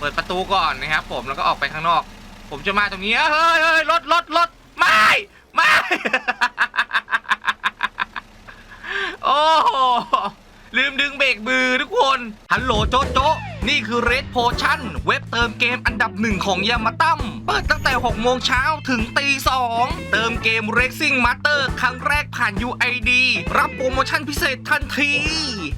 เปิดประตูก่อนนะครับ ผมแล้วก็ออกไปข้างนอก ผมจะมาตรงนี้เฮ้ยเฮ้ยรถรถรถไม่ไม่โอ้ ลืมดึงเบรกมือทุกคน ฮัลโหลโจ๊ะโจ๊ะนี่คือ Red Potion เว็บเติมเกมอันดับหนึ่งของยามาตั้มเปิดตั้งแต่ 6 โมงเช้าถึงตี 2 เติมเกม Racing Master ครั้งแรกผ่าน UID รับโปรโมชั่นพิเศษทันที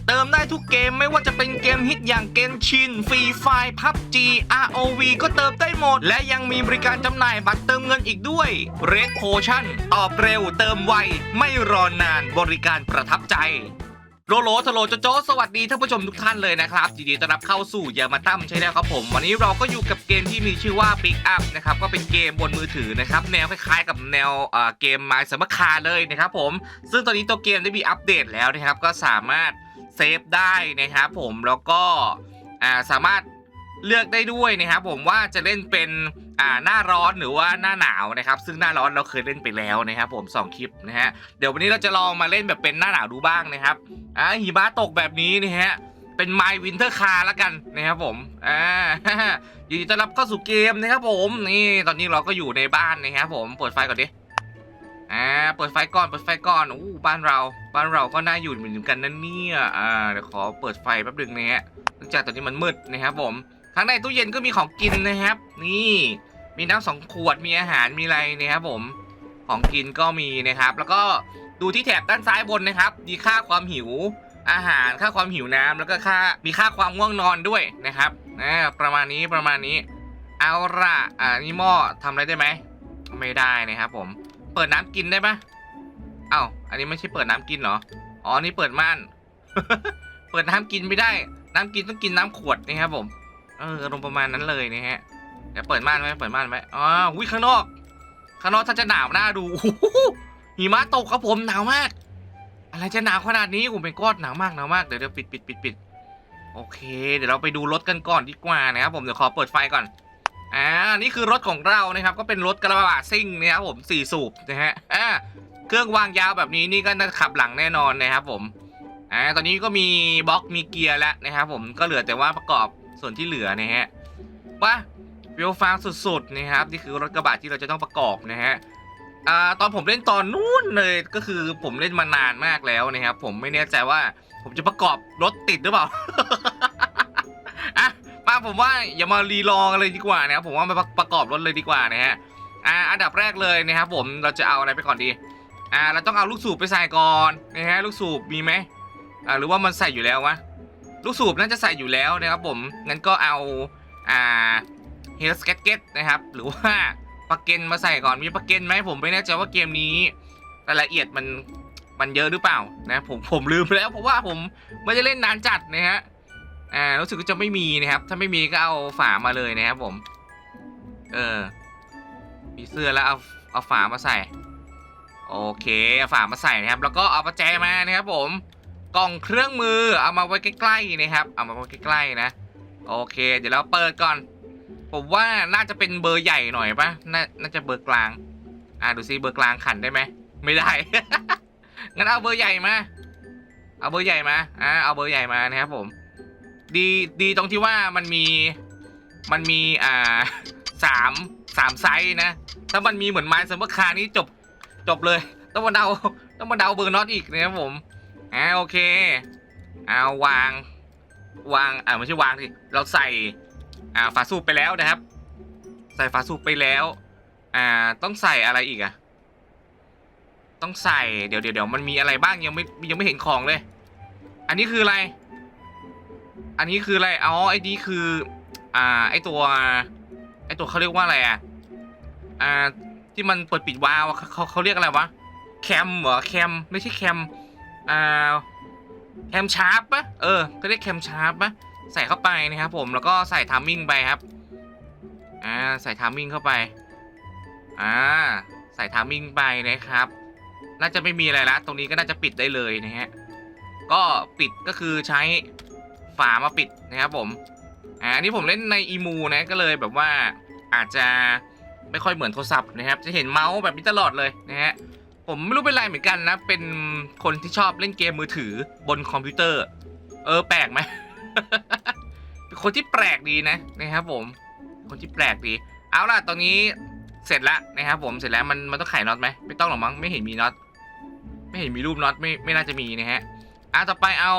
เติมได้ทุกเกมไม่ว่าจะเป็นเกมฮิตอย่างเกมชินฟรีไฟพับ G ROV ก็เติมได้หมด และยังมีบริการจำหน่ายบัตรเติมเงินอีกด้วย Red Potion ตอบเร็วเติมไว ไม่รอนานบริการประทับใจ โลโลทโลโจโจสวัสดีท่านผู้ชมทุกท่านเลยนะครับยินดีต้อนรับเข้าสู่ยามาตั้มใช่แล้วครับผม วันนี้เราก็อยู่กับเกมที่มีชื่อว่า Pick Up นะครับก็เป็นเกมบนมือถือนะครับแนวคล้ายๆ กับแนวเกมไม้สมคาเลยนะครับผม ซึ่งตอนนี้ตัวเกมได้มีอัปเดตแล้วนะครับก็สามารถเซฟได้นะครับผมแล้วก็สามารถ เลือกได้ด้วยนะครับผมว่าจะเล่นเป็นอ่าหน้าร้อนหรือว่าหน้าหนาวนะครับ ซึ่งหน้าร้อนเราเคยเล่นไปแล้วนะครับ ผมสองคลิปนะฮะเดี๋ยววันนี้เราจะลองมาเล่นแบบเป็นหน้าหนาวดูบ้างนะครับอ่าหิมะตกแบบนี้นะฮะเป็นไมวินเทอร์คาร์ล้วกันนะครับผมอ่ายินดีต้อนรับเข้าสู่เกมนะครับผมนี่ตอนนี้เราก็อยู่ในบ้านนะครับผมเปิดไฟก่อนดิอ่าเปิดไฟก่อนเปิดไฟก่อนอู้บ้านเรา บ้านเราก็น่าอยู่เหมือนกันนั่นเนี่ยอ่าเดี๋ยวขอเปิดไฟแป๊บนึงนะฮะเนื่องจากตอนนี้มันมืดนะครับผม ข้างในตู้เย็นก็มีของกินนะครับ นี่มีน้ำสองขวดมีอาหารมีอะไรนะครับผมของกินก็มีนะครับ แล้วก็ดูที่แถบด้านซ้ายบนนะครับ มีค่าความหิว อาหารค่าความหิวน้ำแล้วก็ค่ามีค่าความง่วงนอนด้วยนะครับอ่าประมาณนี้ประมาณนี้ เอาละอ่านี่หม้อทำอะไรได้ไหมไม่ได้นะครับ ผม เปิดน้ำกินได้ปะเอ้าอันนี้ไม่ใช่เปิดน้ำกินเหรออ๋อนี่เปิดม่านเปิดน้ำกินไม่ได้ น้ำกินต้องกินน้ำขวดนะครับผม เอออารมณ์ประมาณนั้นเลยนะฮะเดี๋ยวเปิดม่านไว้เปิดม่านไว้อ๋อวิข้างนอก ข้างนอกถ้าจะหนาวหน่าดูหหิมะตกครับผมหนาวมาก อะไรจะหนาวขนาดนี้โอ้เป็นก้อนหนาวมากหนาวมากเดี๋ยวเดี๋ยวปิดปิดปิดปิดโอเค เดี๋ยวเราไปดูรถกันก่อนดีกว่านะครับผมเดี๋ยวขอเปิดไฟก่อนอ่านี่คือรถของเรานะครับ ก็เป็นรถกระบะซิ่งนะครับผมสี่สูบนะฮะอ่าเครื่องวางยาวแบบนี้นี่ก็น่าขับหลังแน่นอนนะครับผมอ่าตอนนี้ก็มีบล็อกมีเกียร์แล้วนะครับผมก็เหลือแต่ว่าประกอบ ส่วนที่เหลือนะฮะว่าวิวฟางสุดๆนะครับนี่คือรถกระบะที่เราจะต้องประกอบนะฮะอ่าตอนผมเล่นตอนนู้นเลยก็คือผมเล่นมานานมากแล้วนะครับผมไม่แน่ใจว่าผมจะประกอบรถติดหรือเปล่าอะมาผมว่าอย่ามารีรอกันเลยดีกว่านะครับผมว่ามาประกอบรถเลยดีกว่านะฮะอ่าอันดับแรกเลยนะครับผมเราจะเอาอะไรไปก่อนดีอ่าเราต้องเอาลูกสูบไปใส่ก่อนนะฮะลูกสูบมีไหมอ่าหรือว่ามันใส่อยู่แล้ววะ ลูกสูบน่าจะใส่อยู่แล้วนะครับผม งั้นก็เอาอ่าเฮลสเก็ตเก็ตนะครับ หรือว่าปลักเกนมาใส่ก่อนมีปลักเกนไหมผมไม่แน่ใจว่าเกมนี้รายละเอียดมันมันเยอะหรือเปล่านะผมผมลืมไปแล้วเพราะว่าผมไม่ได้เล่นนานจัดนะฮะอ่ารู้สึกว่าจะไม่มีนะครับ ถ้าไม่มีก็เอาฝามาเลยนะครับผม เออ มีเสื้อแล้วเอาเอาฝามาใส่ โอเคเอาฝามาใส่นะครับ แล้วก็เอาประแจมานะครับผม กล่องเครื่องมือเอามาไว้ใกล้ๆนะครับ เอามาไว้ใกล้ๆนะ โอเค เดี๋ยวเราเปิดก่อน ผมว่าน่าจะเป็นเบอร์ใหญ่หน่อยปะน่าน่าจะเบอร์กลาง อ่าดูซิเบอร์กลางขันได้ไหมไม่ได้ งั้นเอาเบอร์ใหญ่มา เอาเบอร์ใหญ่มา อ่า เอาเบอร์ใหญ่มานะครับผม ดีดีตรงที่ว่ามันมี มันมีอ่าสามสามไซส์นะ ถ้ามันมีเหมือนไม้ซัมเมอร์คานี้จบจบเลย ต้องมาเดาต้องมาเดาเบอร์น็อตอีกนะครับผม อ่าโอเคเอาวาง วางอ่าไม่ใช่วางสิเราใส่อ่าฝาสูบไปแล้วนะครับ ใส่ฝาสูบไปแล้วอ่าต้องใส่อะไรอีกอะต้องใส่เดี๋ยวเดี๋ยวเดี๋ยวมันมีอะไรบ้างยังไม่ยังไม่เห็นของเลย อันนี้คืออะไร อันนี้คืออะไรอ๋อไอ้นี้คือ อ่า ไอ้ตัว ไอ้ตัวเขาเรียกว่าอะไรอะอ่าที่มันเปิดปิดวาล์วอะเขาเขาเขาเรียกอะไรวะแคมเหรอแคมไม่ใช่แคม อ่าแคมชาร์ปปะเออเขาเรียกแคมชาร์ปปะใส่เข้าไปนะครับผมแล้วก็ใส่ทามมิ่งไปครับอ่าใส่ทามมิ่งเข้าไปอ่าใส่ทามมิ่งไปนะครับ น่าจะไม่มีอะไรละตรงนี้ก็น่าจะปิดได้เลยนะฮะก็ปิดก็คือใช้ฝามาปิดนะครับผมอ่าอันนี้ผมเล่นในอีมูนะก็เลยแบบว่าอาจจะไม่ค่อยเหมือนโทรศัพท์นะครับ จะเห็นเมาส์แบบนี้ตลอดเลยนะฮะ ผมไม่รู้เป็นไรเหมือนกันนะ เป็นคนที่ชอบเล่นเกมมือถือบนคอมพิวเตอร์ เออ แปลกไหม เป็นคนที่แปลกดีนะนะครับผม คนที่แปลกดี เอาล่ะ ตอนนี้เสร็จแล้วนะครับผม เสร็จแล้วมันมันต้องไขน็อตไหมไม่ต้องหรอกมั้ง ไม่เห็นมีน็อต ไม่เห็นมีรูปน็อตไม่ไม่น่าจะมีนะฮะ อะต่อไปเอา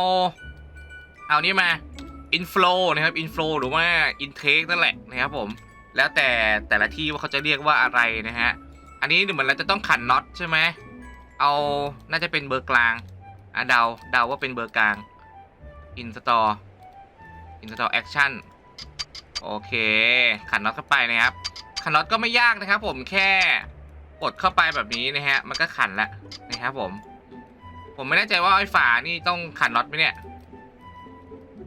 เอานี่มา inflow นะครับ inflow หรือว่า intake นั่นแหละนะครับผม แล้วแต่แต่ละที่ว่าเขาจะเรียกว่าอะไรนะฮะ อันนี้เหมือนเราจะต้องขันน็อตใช่ไหมเอาน่าจะเป็นเบอร์กลางอะเดาเดาว่าเป็นเบอร์กลาง install install action โอเค ขันน็อตเข้าไปนะครับ ขันน็อตก็ไม่ยากนะครับ ผมแค่กดเข้าไปแบบนี้นะฮะ มันก็ขันละนะครับผม ผมไม่แน่ใจว่าไอ้ฝานี่ต้องขันน็อตไหมเนี่ย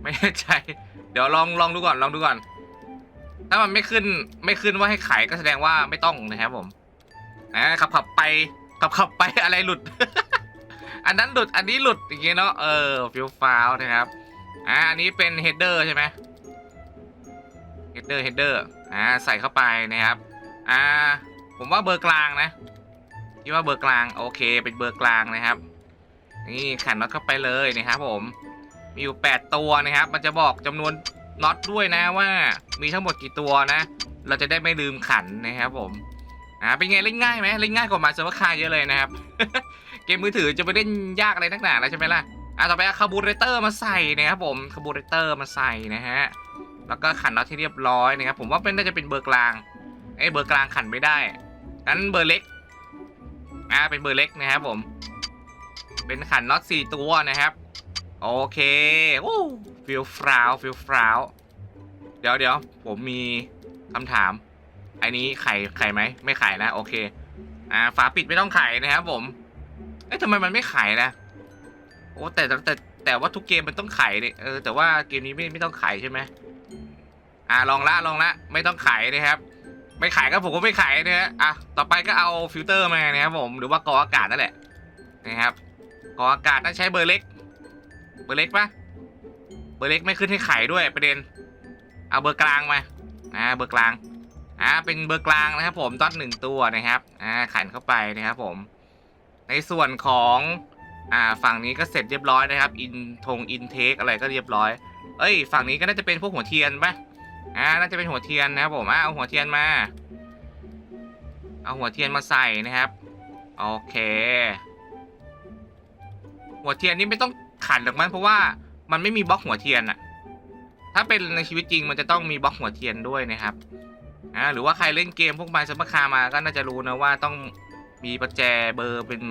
ไม่แน่ใจ เดี๋ยวลองลองดูก่อนลองดูก่อน ถ้ามันไม่ขึ้นไม่ขึ้นว่าให้ไขก็แสดงว่าไม่ต้องนะครับผม อ่าขับขับไปขับขับไปอะไรหลุด อันนั้นหลุดอันนี้หลุดอย่างเงี้ยเนาะเออฟิลฟาวนะครับอ่าอันนี้เป็นเฮดเดอร์ใช่ไหมเฮดเดอร์เฮดเดอร์อ่าใส่เข้าไปนะครับอ่าผมว่าเบอร์กลางนะคิดว่าเบอร์กลางโอเคเป็นเบอร์กลางนะครับนี่ขันน็อตเข้าไปเลยนะครับผมมีอยู่ 8 ตัวนะครับ มันจะบอกจำนวนน็อตด้วยนะว่า มีทั้งหมดกี่ตัวนะ เราจะได้ไม่ลืมขันนะครับผม อ่าเป็นไงเล่นง่ายไหมเล่นง่ายกว่ามาเซอร์ฟคาเยอะเลยนะครับ เกมมือถือจะไปเล่นยากอะไรนักหนาแล้วใช่ไหมล่ะอ่าต่อไปคาบูเรเตอร์มาใส่นะครับผมคาบูเรเตอร์มาใส่นะฮะแล้วก็ขันน็อตที่เรียบร้อยนะครับผมว่าเป็นน่าจะเป็นเบอร์กลางเอ้เบอร์กลางขันไม่ได้นั้นเบอร์เล็กอ่าเป็นเบอร์เล็กนะครับผม เป็นขันน็อตสี่ตัวนะครับ โอเคโอ้ฟิลฟราวฟิลฟราวเดี๋ยวเดี๋ยวผมมีคำถาม อันนี้ไข่ไข่ไหมไม่ไข่นะโอเค อ่า ฝาปิดไม่ต้องไข่นะครับผม เอ๊ะทำไมมันไม่ไข่นะโอ้แต่แต่แต่แต่ว่าทุกเกมมันต้องไข่เนี่ยเออแต่ว่าเกมนี้ไม่ไม่ต้องไข่ใช่ไหมอ่าลองละลองละไม่ต้องไข่นะครับ ไม่ไข่ก็ผมก็ไม่ไข่นะฮะอะต่อไปก็เอาฟิลเตอร์มานะครับผมหรือว่ากรองอากาศนั่นแหละนะครับกรองอากาศต้องใช้เบอร์เล็ก เบอร์เล็กปะเบอร์เล็กไม่ขึ้นให้ไขด้วยประเด็น เอาเบอร์กลางมาอ่าเบอร์กลาง อ่าเป็นเบอร์กลางนะครับ ผมต้นหนึ่งตัวนะครับอ่าขันเข้าไปนะครับผม ในส่วนของอ่าฝั่งนี้ก็เสร็จเรียบร้อยนะครับ อินทงอินเทคอะไรก็เรียบร้อย เอ้ย ฝั่งนี้ก็น่าจะเป็นพวกหัวเทียนปะอ่าน่าจะเป็นหัวเทียนนะครับผมอ่าเอาหัวเทียนมา เอาหัวเทียนมาใส่นะครับโอเค หัวเทียนนี่ไม่ต้องขันหรอกมั้งเพราะว่ามันไม่มีบล็อกหัวเทียนอะถ้าเป็นในชีวิตจริงมันจะต้องมีบล็อกหัวเทียนด้วยนะครับ อ่าหรือว่าใครเล่นเกมพวกมซ์ซัมเปอร์คาร์มาก็น่าจะรู้นะว่าต้องมีประแจเบอร์เป็น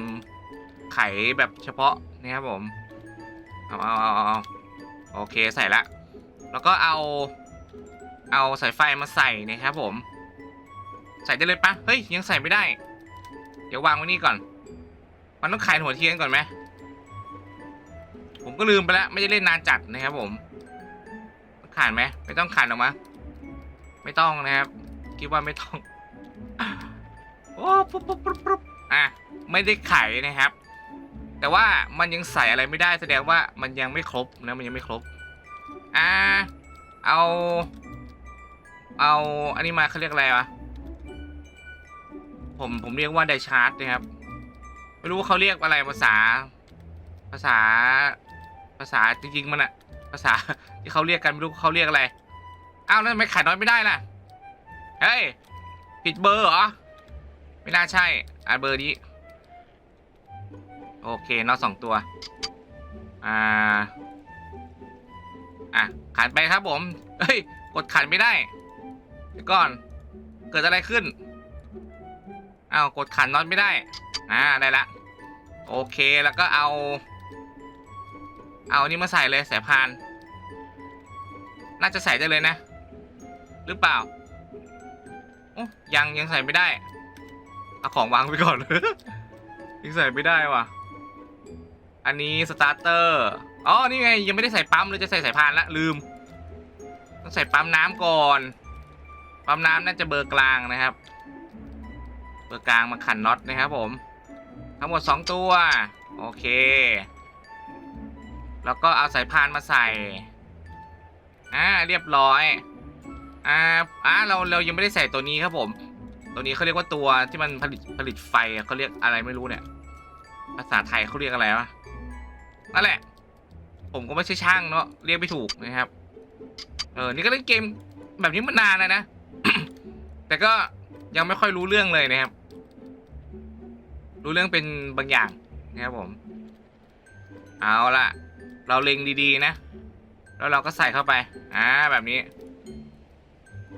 ไขแบบเฉพาะนะครับผมเอาเอาเอาเอาโอเคใส่ละ แล้วก็เอาเอาสายไฟมาใส่นะครับผม ใส่ได้เลยปะเฮ้ยยังใส่ไม่ได้ เดี๋ยววางไว้นี่ก่อน มันต้องไขหัวเทียนก่อนไหมผมก็ลืมไปแล้วไม่ได้เล่นนานจัดนะครับผมขานไหมไม่ต้องขานหรอกมั้ ไม่ต้องนะครับ คิดว่าไม่ต้องโอ้ปุ๊บปุ๊บปุ๊บปุ๊บอะไม่ได้ไขนะครับ แต่ว่ามันยังใส่อะไรไม่ได้แสดงว่ามันยังไม่ครบนะมันยังไม่ครบอ่าเอา เอาอันนี้มาเขาเรียกอะไรวะผมผมเรียกว่าไดชาร์จนะครับไม่รู้ว่าเขาเรียกอะไรภาษา ภาษาภาษาจริงๆมันอะภาษาที่เขาเรียกกันไม่รู้เขาเรียกอะไร อ้าวแล้วทำไมขายน้อยไม่ได้ล่ะ เฮ้ย ผิดเบอร์เหรอ ไม่น่าใช่อ่าเบอร์นี้ โอเคนอะสองตัว อ่า อะขันไปครับผม เฮ้ย กดขันไม่ได้เดี๋ยวก่อน เกิดอะไรขึ้นอ้าวกดขันน็อตไม่ได้ อ่า ได้ละ โอเค แล้วก็เอา เอานนี้มาใส่เลยสายพาน น่าจะใส่ได้เลยนะ หรือเปล่าโอ้ยังยังใส่ไม่ได้เอาของวางไปก่อน ยังใส่ไม่ได้ว่ะ อันนี้สตาร์เตอร์อ๋อนี่ไงยังไม่ได้ใส่ปั๊มเลยจะใส่สายพานละลืม ต้องใส่ปั๊มน้ำก่อน ปั๊มน้ำน่าจะเบอร์กลางนะครับ เบอร์กลางมาขันน็อตนะครับผม ทั้งหมด 2 ตัว โอเค แล้วก็เอาสายพานมาใส่อ่าเรียบร้อย อ่าอ่าเราเรายังไม่ได้ใส่ตัวนี้ครับผม ตัวนี้เขาเรียกว่าตัวที่มันผลิตผลิตไฟเขาเรียกอะไรไม่รู้เนี่ย ภาษาไทยเขาเรียกอะไรวะนั่นแหละ ผมก็ไม่ใช่ช่างเนาะเรียกไม่ถูกนะครับ เออนี่ก็เล่นเกมแบบนี้มานานแล้วนะ แต่ก็ยังไม่ค่อยรู้เรื่องเลยนะครับ รู้เรื่องเป็นบางอย่างนะครับผม เอาล่ะ เราเล็งดีๆนะ แล้วเราก็ใส่เข้าไป อ่าแบบนี้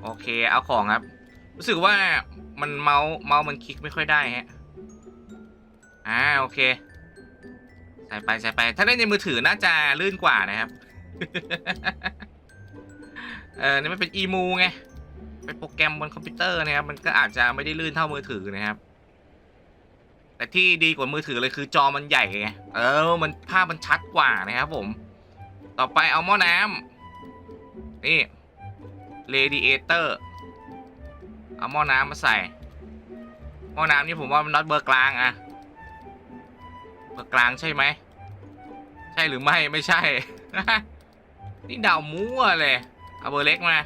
โอเค เอาของครับ รู้สึกว่ามันเมาส์เมาส์มันคลิกไม่ค่อยได้ฮะ อ่าโอเค ใส่ไปใส่ไป ถ้าเล่นในมือถือน่าจะลื่นกว่านะครับ เออนี่มันเป็นอีมูไง เป็นโปรแกรมบนคอมพิวเตอร์นะครับ มันก็อาจจะไม่ได้ลื่นเท่ามือถือนะครับ แต่ที่ดีกว่ามือถือเลยคือจอมันใหญ่ไง เออ มันภาพมันชัดกว่านะครับผม ต่อไปเอาหม้อน้ำนี่ radiator เอาหม้อน้ำมาใส่ หม้อน้ำนี่ผมว่ามันน็อตเบอร์กลางอะเบอร์กลางใช่ไหม ใช่หรือไม่ไม่ใช่ นี่เดามั่วเลย เอาเบอร์เล็กมา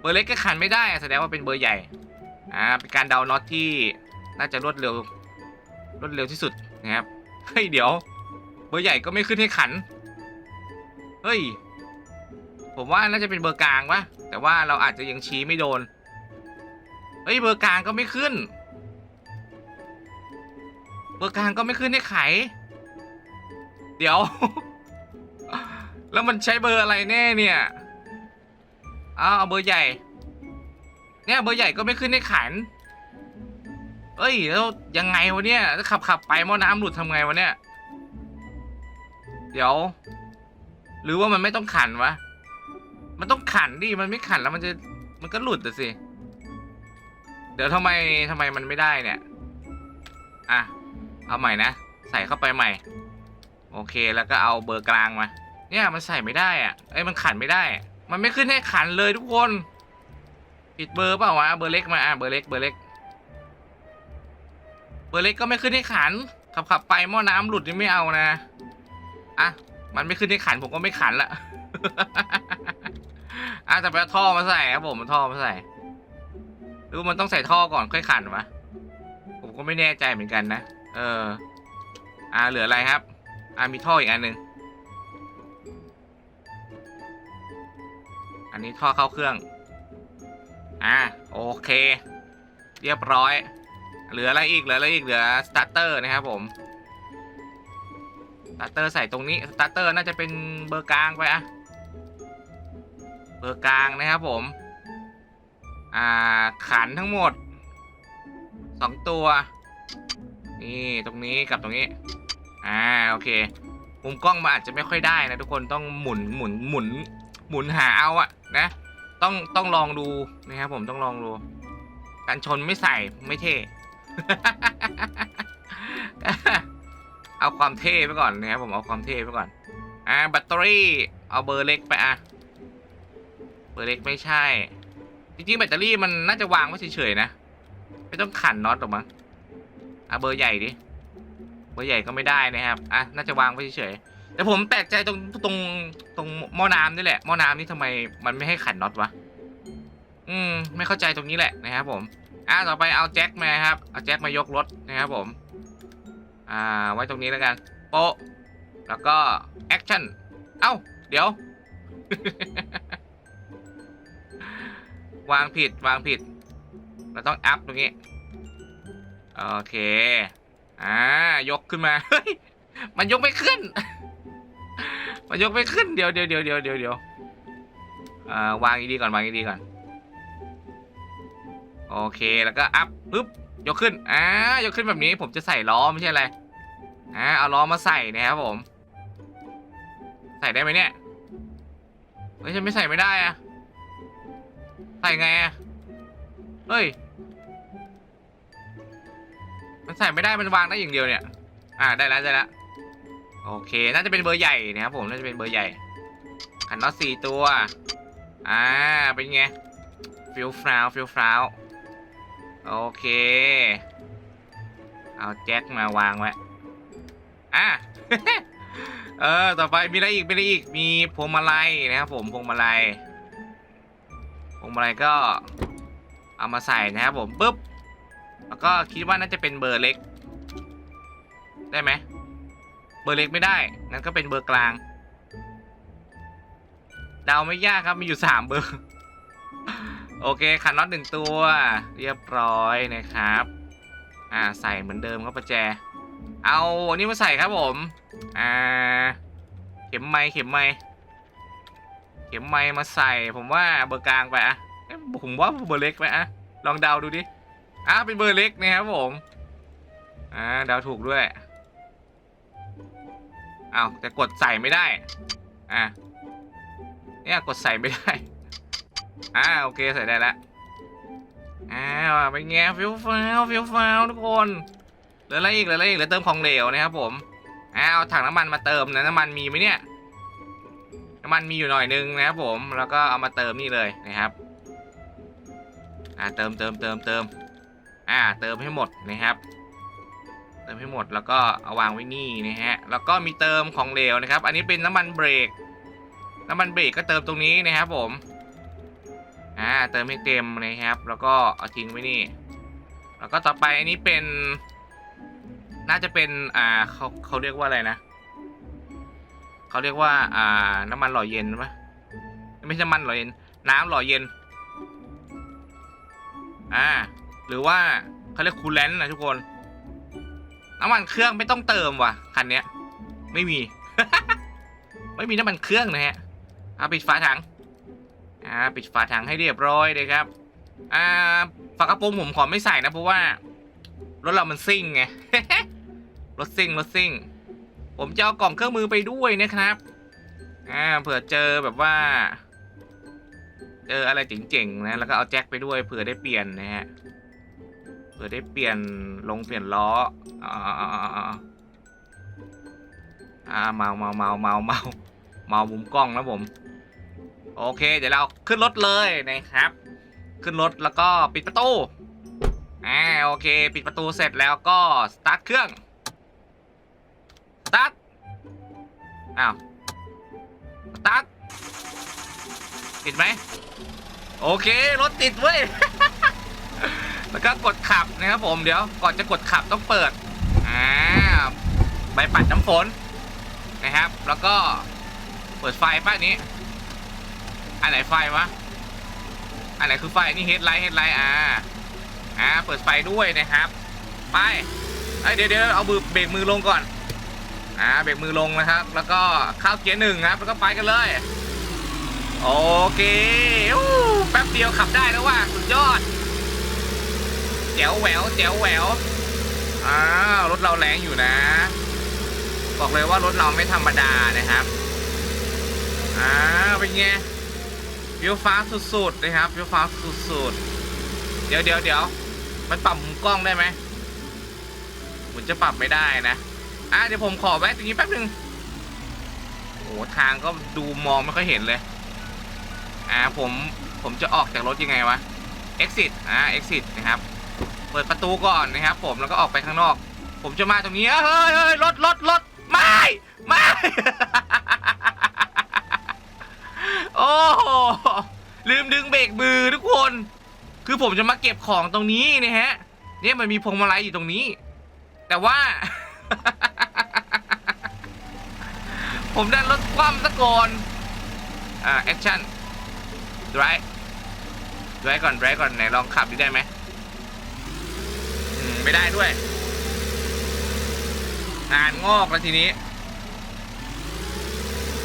เบอร์เล็กก็ขันไม่ได้แสดงว่าเป็นเบอร์ใหญ่ อ่า เป็นการเดาน็อตที่น่าจะรวดเร็ว รวดเร็วที่สุดนะครับ เฮ้ยเดี๋ยว เบอร์ใหญ่ก็ไม่ขึ้นให้ขัน เฮ้ย ผมว่าน่าจะเป็นเบอร์กลางวะแต่ว่าเราอาจจะยังชี้ไม่โดน เฮ้ยเบอร์กลางก็ไม่ขึ้น เบอร์กลางก็ไม่ขึ้นให้ไข เดี๋ยว แล้วมันใช้เบอร์อะไรแน่เนี่ยเอาเอาเบอร์ใหญ่ เนี่ยเบอร์ใหญ่ก็ไม่ขึ้นให้ขัน เอ้ยแล้วยังไงวะเนี่ยถ้าขับขับไปหม้อน้ำหลุดทำไงวะเนี่ย เดี๋ยว หรือว่ามันไม่ต้องขันวะ มันต้องขันดิ มันไม่ขันแล้วมันจะมันก็หลุดอะสิ เดี๋ยวทำไมทำไมมันไม่ได้เนี่ย อะ เอาใหม่นะ ใส่เข้าไปใหม่ โอเคแล้วก็เอาเบอร์กลางมา เนี่ยมันใส่ไม่ได้อะเอ้ยมันขันไม่ได้มันไม่ขึ้นให้ขันเลยทุกคน ผิดเบอร์เปล่าวะเบอร์เล็กมาอะเบอร์เล็กเบอร์เล็ก เบอร์เล็กก็ไม่ขึ้นให้ขัน ขับขับไปหม้อน้ำหลุดนี่ไม่เอานะ อะ มันไม่ขึ้นให้ขันผมก็ไม่ขันละ อะแต่ไปเอาท่อมาใส่ครับผมเอาท่อมาใส่หรือมันต้องใส่ท่อก่อนค่อยขันวะผมก็ไม่แน่ใจเหมือนกันนะเออ อ่าเหลืออะไรครับ อ่ามีท่ออีกอันหนึ่งอันนี้ท่อเข้าเครื่อง อ่าโอเค เรียบร้อย เหลืออะไรอีกเหลืออะไรอีกเหลือสตาร์เตอร์นะครับผมสตาร์เตอร์ใส่ตรงนี้สตาร์เตอร์น่าจะเป็นเบอร์กลางไปอะ เบอร์กลางนะครับผม อ่าขันทั้งหมดสองตัว นี่ตรงนี้กับตรงนี้ อ่าโอเค มุมกล้องมันอาจจะไม่ค่อยได้นะทุกคนต้องหมุนหมุนหมุนหมุนหาเอาอะนะ ต้องต้องลองดูนะครับผมต้องลองดูกันชนไม่ใส่ไม่เท่ เอาความเท่ไปก่อนนะครับผมเอาความเท่ไปก่อน อ่าแบตเตอรี่เอาเบอร์เล็กไปอะ เบอร์เล็กไม่ใช่ จริงๆแบตเตอรี่มันน่าจะวางไว้เฉยๆนะ ไม่ต้องขันน็อตหรอกมั้งอะเบอร์ใหญ่ดิ เบอร์ใหญ่ก็ไม่ได้นะครับ อะน่าจะวางไว้เฉยๆ แต่ผมแปลกใจตรงตรงตรงหม้อน้ำนี่แหละ หม้อน้ำนี่ทำไมมันไม่ให้ขันน็อตวะ อืม ไม่เข้าใจตรงนี้แหละนะครับผม อะต่อไปเอาแจ็คมาครับ เอาแจ็คมายกรถนะครับผม อ่า ไว้ตรงนี้แล้วกัน โปะแล้วก็แอคชั่น เอ้า เดี๋ยว วางผิดวางผิด เราต้องอัพตรงนี้ โอเค อ่ายกขึ้นมา เฮ้ย มันยกไม่ขึ้น มันยกไม่ขึ้น เดี๋ยวเดี๋ยวเดี๋ยวเดี๋ยวเดี๋ยวเดี๋ยวอ่าวางดีๆก่อนวางดีๆก่อน โอเคแล้วก็อัพปึ๊บยกขึ้น อ่ายกขึ้นแบบนี้ผมจะใส่ล้อไม่ใช่อะไร อ่าเอาล้อมาใส่นะครับผม ใส่ได้ไหมเนี่ยเฮ้ยฉันไม่ใส่ไม่ได้อะ ใส่ไงอะเฮ้ย มันใส่ไม่ได้ มันวางได้อย่างเดียวเนี่ย อ่า ได้แล้วได้แล้วโอเค น่าจะเป็นเบอร์ใหญ่นะครับผม น่าจะเป็นเบอร์ใหญ่ ขันน็อตสี่ตัว อ่า เป็นไง ฟิลฟราวฟิลฟราวโอเค เอาแจ็คมาวางไว้ อะเออ ต่อไปมีอะไรอีกมีอะไรอีก มีพวงมาลัยนะครับผม พวงมาลัย พวงมาลัยก็เอามาใส่นะครับผมปุ๊บแล้วก็คิดว่าน่าจะเป็นเบอร์เล็ก ได้ไหมเบอร์เล็กไม่ได้งั้นก็เป็นเบอร์กลางเดาไม่ยากครับมีอยู่สามเบอร์โอเคขันน็อตหนึ่งตัว เรียบร้อยนะครับอ่าใส่เหมือนเดิมครับประแจ เอาอันนี้มาใส่ครับผม อ่า เข็มไม้เข็มไม้ เข็มไม้มาใส่ ผมว่าเบอร์กลางไปอะผมว่าเบอร์เล็กไปอะลองเดาดูดิอะเป็นเบอร์เล็กนะครับผมอ่าเดาถูกด้วยอ้าวแต่กดใส่ไม่ได้อะเนี่ยกดใส่ไม่ได้อ่าโอเคใส่ได้แล้วอ้าวเป็นไงฟิวฟ้าวฟิวฟ้าวทุกคนเหลืออะไรอีกเหลืออะไรอีกเหลือเติมของเหลวนะครับผมอ้าวถังน้ำมันมาเติมนะน้ำมันมีไหมเนี่ย น้ำมันมีอยู่หน่อยนึงนะครับผมแล้วก็เอามาเติมนี่เลยนะครับอ่าเติมเติมเติมเติมอ่าเติมให้หมดนะครับ เติมให้หมดแล้วก็เอาวางไว้นี่นะฮะแล้วก็มีเติมของเหลวนะครับ อันนี้เป็นน้ำมันเบรก น้ำมันเบรกก็เติมตรงนี้นะครับผมอ่าเติมให้เต็มนะครับ แล้วก็เอาทิ้งไว้นี่ แล้วก็ต่อไปอันนี้เป็น น่าจะเป็นอ่าเขาเขาเรียกว่าอะไรนะ เขาเรียกว่า อ่า น้ำมันหล่อเย็นปะไม่ใช่น้ำมันหล่อเย็น น้ำหล่อเย็น อ่า หรือว่าเขาเรียกคูลแลนต์นะทุกคน น้ำมันเครื่องไม่ต้องเติมว่ะ คันเนี้ย ไม่มี ไม่มีน้ำมันเครื่องนะฮะเอาปิดฝาถัง อ่า ปิดฝาถังให้เรียบร้อยเลยครับ อ่า ฝากระโปรงผมขอไม่ใส่นะเพราะว่า รถเรามันซิ่งไง รถซิ่ง รถซิ่ง ผมจะเอากล่องเครื่องมือไปด้วยนะครับ อ่า เผื่อเจอแบบว่า เจออะไรเจ๋งๆนะ แล้วก็เอาแจ็คไปด้วย เผื่อได้เปลี่ยนนะฮะ เผื่อได้เปลี่ยนลงเปลี่ยนล้อ อ่าอ่าเมาเมาเมาเมาเมาเมามุมกล้องนะผม โอเค เดี๋ยวเราขึ้นรถเลยนะครับ ขึ้นรถแล้วก็ปิดประตู อ่า โอเค ปิดประตูเสร็จแล้วก็สตาร์ทเครื่อง ตาร์ทอ้าวตาร์ทติดไหมโอเค รถติดเว้ย แล้วก็กดขับนะครับผมเดี๋ยวก่อนจะกดขับต้องเปิดอ่าใบปัดน้ำฝนนะครับ แล้วก็เปิดไฟป้านี้ อันไหนไฟวะอันไหนคือไฟนี่เฮดไลท์เฮดไลท์อ่าอ่าเปิดไฟด้วยนะครับ ไปเดี๋ยวเดี๋ยวเอาเบรกมือลงก่อน อ่าเบรกมือลงนะครับ แล้วก็เข้าเกียร์หนึ่งครับ แล้วก็ไปกันเลย โอเคอแป๊บเดียวขับได้แล้วว่าสุดยอดแจ๋วแหววแจ๋วแหววอ้าวรถเราแรงอยู่นะ บอกเลยว่ารถเราไม่ธรรมดานะครับอ่าเป็นไงฟิวฟ้าสุดๆนะครับฟิวฟ้าสุดๆเดี๋ยวเดี๋ยวเดี๋ยวมันปรับมุมกล้องได้ไหมเหมือนจะปรับไม่ได้นะ อะเดี๋ยวผมขอแวะตรงนี้แป๊บหนึ่งโอ้ทางก็ดูมองไม่ค่อยเห็นเลย อ่าผมผมจะออกจากรถยังไงวะ exit อ่า exit นะครับ เปิดประตูก่อนนะครับ ผมแล้วก็ออกไปข้างนอก ผมจะมาตรงนี้เฮ้ยเฮ้ยรถรถรถไม่ไม่โอ้โหลืมดึงเบรกมือทุกคน คือผมจะมาเก็บของตรงนี้นะฮะเนี่ยมันมีพวงมาลัยอยู่ตรงนี้ แต่ว่า ผมดันรถคว่ำซะก่อน อ่าแอคชั่น drive drive ก่อน drive ก่อนไหนลองขับดูได้ไหมอืมไม่ได้ด้วย งานงอกแล้วทีนี้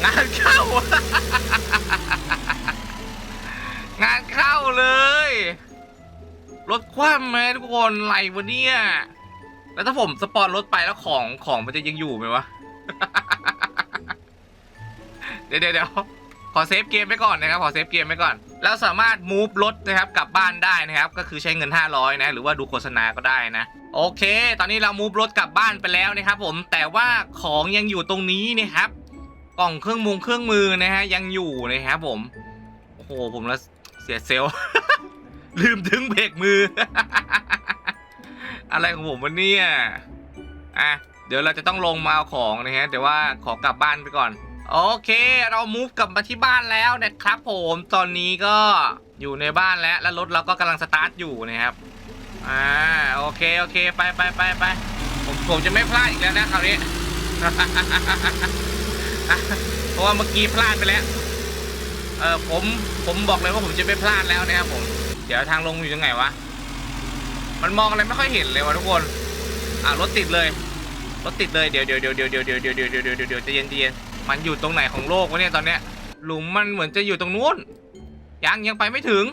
งานเข้า งานเข้าเลย รถคว่ำไหมทุกคนไหลวะเนี่ย แล้วถ้าผมสปอนรถไปแล้วของของมันจะยังอยู่ไหมวะ เดี๋ยวเดี๋ยวขอเซฟเกมไปก่อนนะครับขอเซฟเกมไปก่อน แล้วสามารถมูฟรถนะครับกลับบ้านได้นะครับ ก็คือใช้เงิน 500 นะ หรือว่าดูโฆษณาก็ได้นะโอเค ตอนนี้เรามูฟรถกลับบ้านไปแล้วนะครับผมแต่ว่าของยังอยู่ตรงนี้นะครับ กล่องเครื่องมุงเครื่องมือนะฮะยังอยู่นะครับผมโอ้โหผมแล้วเสียเซลล์ลืมดึงเบรกมือ อะไรของผมวะเนี่ยอะเดี๋ยวเราจะต้องลงมาเอาของนะฮะแต่ว่าขอกลับบ้านไปก่อน โอเค เรามูฟกลับมาที่บ้านแล้วนะครับผมตอนนี้ก็อยู่ในบ้านแล้ว แล้วรถเราก็กำลังสตาร์ทอยู่นะครับอ่าโอเคโอเคไปไปไปไปผมผมจะไม่พลาดอีกแล้วนะคราวนี้เพราะว่าเมื่อกี้พลาดไปแล้วเออผมผมบอกเลยว่าผมจะไม่พลาดแล้วนะครับผม เดี๋ยวทางลงอยู่ยังไงวะมันมองอะไรไม่ค่อยเห็นเลยวะทุกคนอ่ารถติดเลยรถติดเลยเดี๋ยวเดี๋ยวเดี๋ยวเดี๋ยวเดี๋ยวเดี๋ยวเดี๋ยวเดี๋ยวเดี๋ยวเดี๋ยวเดี๋ยวใจเย็นใจเย็น มันอยู่ตรงไหนของโลกวะเนี่ยตอนเนี้ย หลุมมันเหมือนจะอยู่ตรงนู้น ยังยังไปไม่ถึง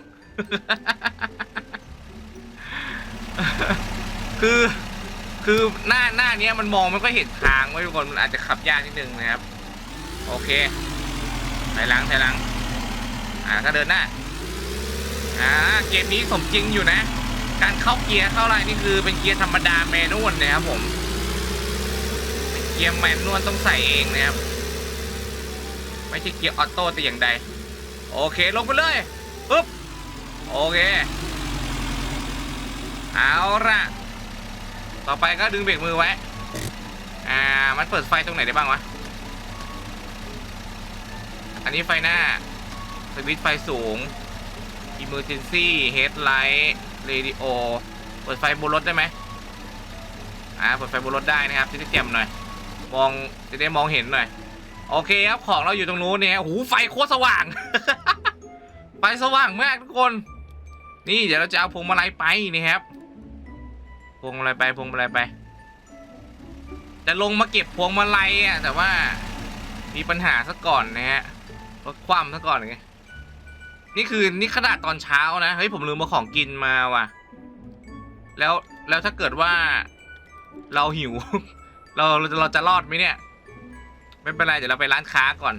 คือคือหน้าหน้าเนี้ยมันมองม่ค่อยเห็นทางไว้ทุกคนมันอาจจะขับยากนิดนึงนะครับ โอเคถอยหลังถอยหลัง อ่าก็เดินหน้าอ่าเกมนี้สมจริงอยู่นะ การเข้าเกียร์เข้าอะไรนี่คือเป็นเกียร์ธรรมดาแมนนวลนะครับผมเเกียร์แมนนวลต้องใส่เองนะครับ ไม่ใช่เกียร์ออโต้แต่อย่างใด โอเคลงไปเลยปุ๊บโอเค เอาละต่อไปก็ดึงเบรกมือไว้ อ่า มันเปิดไฟตรงไหนได้บ้างวะ อันนี้ไฟหน้า สวิตช์ไฟสูง Emergency Headlight Radio เปิดไฟบนรถได้ไหมอ่า เปิดไฟบนรถได้นะครับจะได้แจ่มหน่อย มองจะได้มองเห็นหน่อย โอเคครับของเราอยู่ตรงนู้นเนี่ยโอ้โหูไฟโคตรสว่าง ไฟสว่างมากทุกคน นี่เดี๋ยวเราจะเอาพวงมาลัยไปนี่ครับ พวงมาลัยไปพวงมาลัยไป จะลงมาเก็บพวงมาลัยอะแต่ว่ามีปัญหาซะก่อนนะฮะรถคว่ำซะก่อนไงนี่คือนี่ขนาดตอนเช้านะเฮ้ยผมลืมมาของกินมาว่ะ แล้วแล้วถ้าเกิดว่า เราหิว เราเราจะรอดไหมเนี่ย ไม่เป็นไรเดี๋ยวเราไปร้านค้าก่อน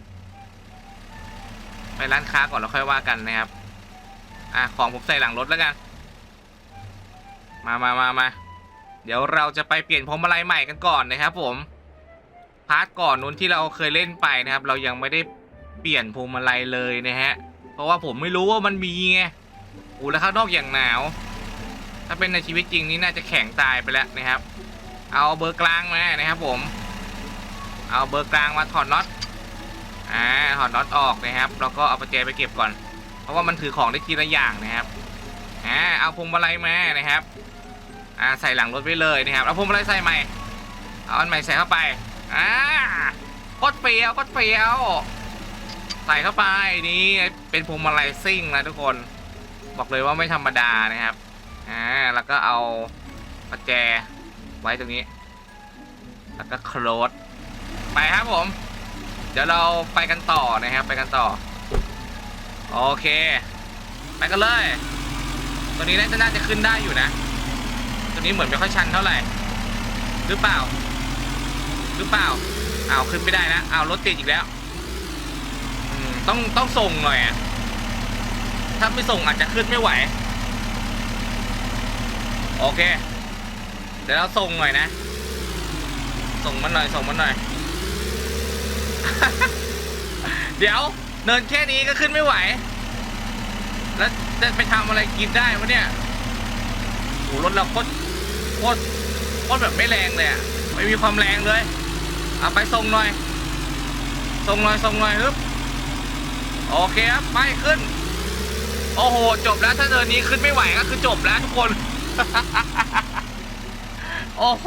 ไปร้านค้าก่อนแล้วค่อยว่ากันนะครับ อะของผมใส่หลังรถแล้วกัน มามามามาเดี๋ยวเราจะไปเปลี่ยนพวงมาลัยใหม่กันก่อนนะครับผม พาร์ทก่อนนู้นที่เราเคยเล่นไปนะครับ เรายังไม่ได้เปลี่ยนพวงมาลัยเลยนะฮะ เพราะว่าผมไม่รู้ว่ามันมีไงอู้แล้วข้างนอกอย่างหนาว ถ้าเป็นในชีวิตจริงนี่น่าจะแข็งตายไปแล้วนะครับ เอาเบอร์กลางมานะครับผม เอาเบอร์กลางมาถอดน็อตอ่าถอดน็อตออกนะครับแล้วก็เอาประแจไปเก็บก่อน เพราะว่ามันถือของได้ทีละอย่างนะครับอ่าเอาพวงมาลัยมานะครับอ่าใส่หลังรถไว้เลยนะครับเอาพวงมาลัยใส่ใหม่เอาอันใหม่ใส่เข้าไปอ่าโคตรเฟี้ยวโคตรเฟี้ยวใส่เข้าไปนี่เป็นพวงมาลัยซิ่งนะทุกคน บอกเลยว่าไม่ธรรมดานะครับอ่าแล้วก็เอาประแจไว้ตรงนี้ แล้วก็คลอด ไปครับผม เดี๋ยวเราไปกันต่อนะครับ ไปกันต่อ โอเค ไปกันเลย ตัวนี้น่าจะน่าจะขึ้นได้อยู่นะ ตัวนี้เหมือนไม่ค่อยชันเท่าไหร่ หรือเปล่า หรือเปล่าอ้าวขึ้นไม่ได้นะอ้าวรถติดอีกแล้วต้องต้องส่งหน่อยอะถ้าไม่ส่งอาจจะขึ้นไม่ไหว โอเค เดี๋ยวเราส่งหน่อยนะ ส่งมันหน่อย ส่งมันหน่อย เดี๋ยวเนินแค่นี้ก็ขึ้นไม่ไหว แล้วจะไปทำอะไรกินได้วะเนี่ยโหรถเราโคตรโคตรโคตรแบบไม่แรงเลยอะไม่มีความแรงเลยเอาไปส่งหน่อยส่งหน่อยส่งหน่อยฮึบโอเคครับไปขึ้น โอ้โห จบแล้วถ้าเดินนี้ขึ้นไม่ไหวก็คือจบแล้วทุกคน โอ้โห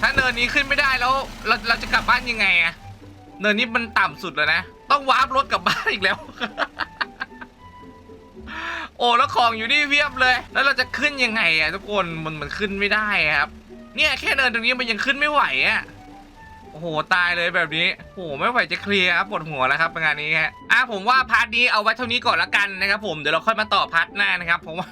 ถ้าเนินนี้ขึ้นไม่ได้แล้ว เราเราจะกลับบ้านยังไงอะ เนินนี้มันต่ำสุดแล้วนะ ต้องวาร์ปรถกลับบ้านอีกแล้ว โอ้แล้วของอยู่นี่เพียบเลย แล้วเราจะขึ้นยังไงอะทุกคนมันมันขึ้นไม่ได้ครับ เนี่ยแค่เดินตรงนี้มันยังขึ้นไม่ไหวอะโอ้โหตายเลยแบบนี้โอ้โหไม่ไหวจะเคลียร์ครับปวดหัวแล้วครับงานนี้ฮะอะผมว่าพาร์ทนี้เอาไว้เท่านี้ก่อนละกันนะครับผมเดี๋ยวเราค่อยมาต่อพาร์ทหน้านะครับเพราะว่า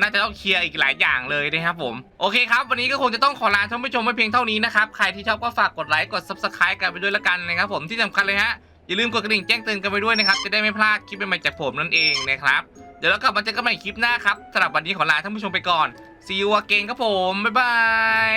น่าจะต้องเคลียร์อีกหลายอย่างเลยนะครับผมโอเคครับ วันนี้ก็คงจะต้องขอลาท่านผู้ชมไปเพียงเท่านี้นะครับใครที่ชอบก็ฝากกดไลค์กด subscribe กันไปด้วยละกันนะครับผมที่สำคัญเลยฮะอย่าลืมกดกระดิ่งแจ้งเตือนกันไปด้วยนะครับจะได้ไม่พลาดคลิปใหม่ๆจากผมนั่นเองนะครับเดี๋ยวเรากลับมาเจอกันใหม่คลิปหน้าครับสำหรับวันนี้ขอลาท่านผู้ชมไปก่อนซีอู๋เก่งครับผมบ๊ายบาย